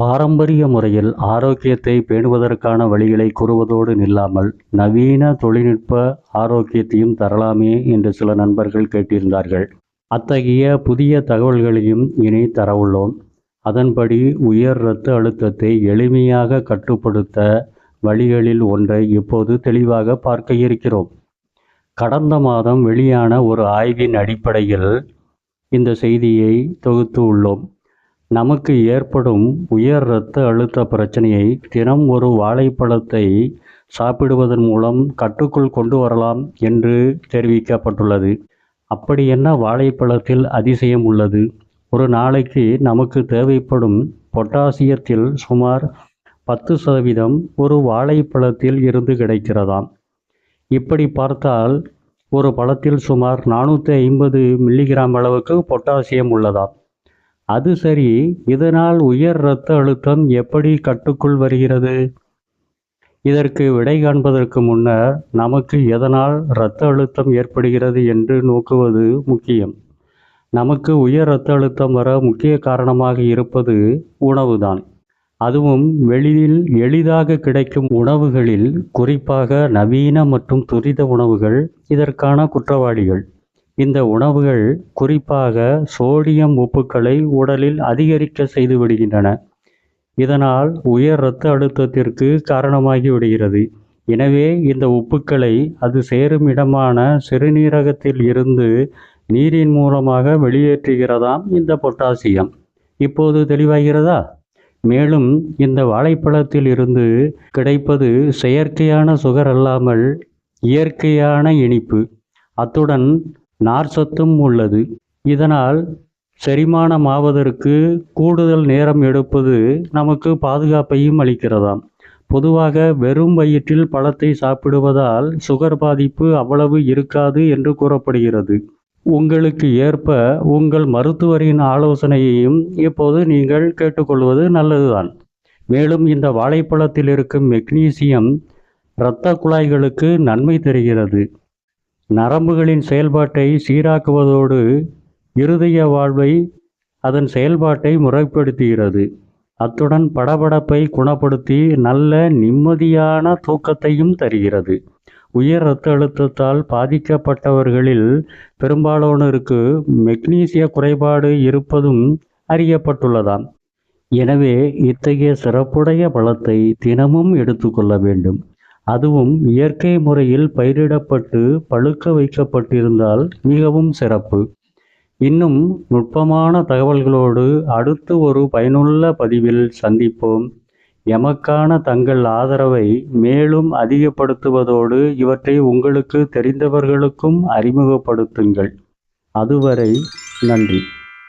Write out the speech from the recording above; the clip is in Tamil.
பாரம்பரிய முறையில் ஆரோக்கியத்தை பேணுவதற்கான வழிகளை கூறுவதோடு நில்லாமல் நவீன தொழில்நுட்ப ஆரோக்கியத்தையும் தரலாமே என்று சில நண்பர்கள் கேட்டிருந்தார்கள். அத்தகைய புதிய தகவல்களையும் இனி தரவுள்ளோம். அதன்படி உயர் இரத்த அழுத்தத்தை எளிமையாக கட்டுப்படுத்த வழிகளில் ஒன்றை இப்போது தெளிவாக பார்க்க இருக்கிறோம். கடந்த மாதம் வெளியான ஒரு ஆய்வின் அடிப்படையில் இந்த செய்தியை தொகுத்து உள்ளோம். நமக்கு ஏற்படும் உயர் இரத்த அழுத்த பிரச்சனையை தினம் ஒரு வாழைப்பழத்தை சாப்பிடுவதன் மூலம் கட்டுக்குள் கொண்டு வரலாம் என்று தெரிவிக்கப்பட்டுள்ளது. அப்படி என்ன வாழைப்பழத்தில் அதிசயம் உள்ளது? ஒரு நாளைக்கு நமக்கு தேவைப்படும் பொட்டாசியத்தில் சுமார் பத்து சதவீதம் ஒரு வாழைப்பழத்தில் இருந்து கிடைக்கிறதாம். இப்படி பார்த்தால் ஒரு பழத்தில் சுமார் நானூற்றி ஐம்பது மில்லிகிராம் அளவுக்கு பொட்டாசியம் உள்ளதாம். அது சரி இதனால் உயர் இரத்த அழுத்தம் எப்படி கட்டுக்குள் வருகிறது? இதற்கு விடை காண்பதற்கு முன்னர் நமக்கு எதனால் இரத்த அழுத்தம் ஏற்படுகிறது என்று நோக்குவது முக்கியம். நமக்கு உயர் இரத்த அழுத்தம் வர முக்கிய காரணமாக இருப்பது உணவுதான். அதுவும் வெளியில் எளிதாக கிடைக்கும் உணவுகளில் குறிப்பாக நவீன மற்றும் துரித உணவுகள் இதற்கான குற்றவாளிகள். இந்த உணவுகள் குறிப்பாக சோடியம் உப்புக்களை உடலில் அதிகரிக்க செய்து விடுகின்றன. இதனால் உயர் இரத்த அழுத்தத்திற்கு காரணமாகி விடுகிறது எனவே இந்த உப்புக்களை அது சேரும் இடமான சிறுநீரகத்தில் இருந்து நீரின் மூலமாக வெளியேற்றுகிறதாம் இந்த பொட்டாசியம். இப்போது தெளிவாகிறதா? மேலும் இந்த வாழைப்பழத்தில் இருந்து கிடைப்பது செயற்கையான சுகர் அல்லாமல் இயற்கையான இனிப்பு. அத்துடன் நார்ச்சத்தும் உள்ளது. இதனால் செரிமானமாவதற்கு கூடுதல் நேரம் எடுப்பது நமக்கு பாதுகாப்பையும் அளிக்கிறதாம். பொதுவாக வெறும் வயிற்றில் பழத்தை சாப்பிடுவதால் சுகர் பாதிப்பு அவ்வளவு இருக்காது என்று கூறப்படுகிறது. உங்களுக்கு ஏற்ப உங்கள் மருத்துவரின் ஆலோசனையையும் இப்போது நீங்கள் கேட்டுக்கொள்வது நல்லதுதான். மேலும் இந்த வாழைப்பழத்தில் இருக்கும் மெக்னீசியம் இரத்த குழாய்களுக்கு நன்மை தருகிறது. நரம்புகளின் செயல்பாட்டை சீராக்குவதோடு இருதய வாழ்வை அதன் செயல்பாட்டை முறைப்படுத்துகிறது. அத்துடன் படபடப்பை குணப்படுத்தி நல்ல நிம்மதியான தூக்கத்தையும் தருகிறது. உயர் இரத்த அழுத்தத்தால் பாதிக்கப்பட்டவர்களில் பெரும்பாலானோருக்கு மெக்னீசிய குறைபாடு இருப்பதும் அறியப்பட்டுள்ளதாம். எனவே இத்தகைய சிறப்புடைய பழத்தை தினமும் எடுத்துக்கொள்ள வேண்டும். அதுவும் இயற்கை முறையில் பயிரிடப்பட்டு பழுக்க வைக்கப்பட்டிருந்தால் மிகவும் சிறப்பு. இன்னும் நுட்பமான தகவல்களோடு அடுத்து ஒரு பயனுள்ள பதிவில் சந்திப்போம். எமக்கான தங்கள் ஆதரவை மேலும் அதிகப்படுத்துவதோடு இவற்றை உங்களுக்கு தெரிந்தவர்களுக்கும் அறிமுகப்படுத்துங்கள். அதுவரை நன்றி.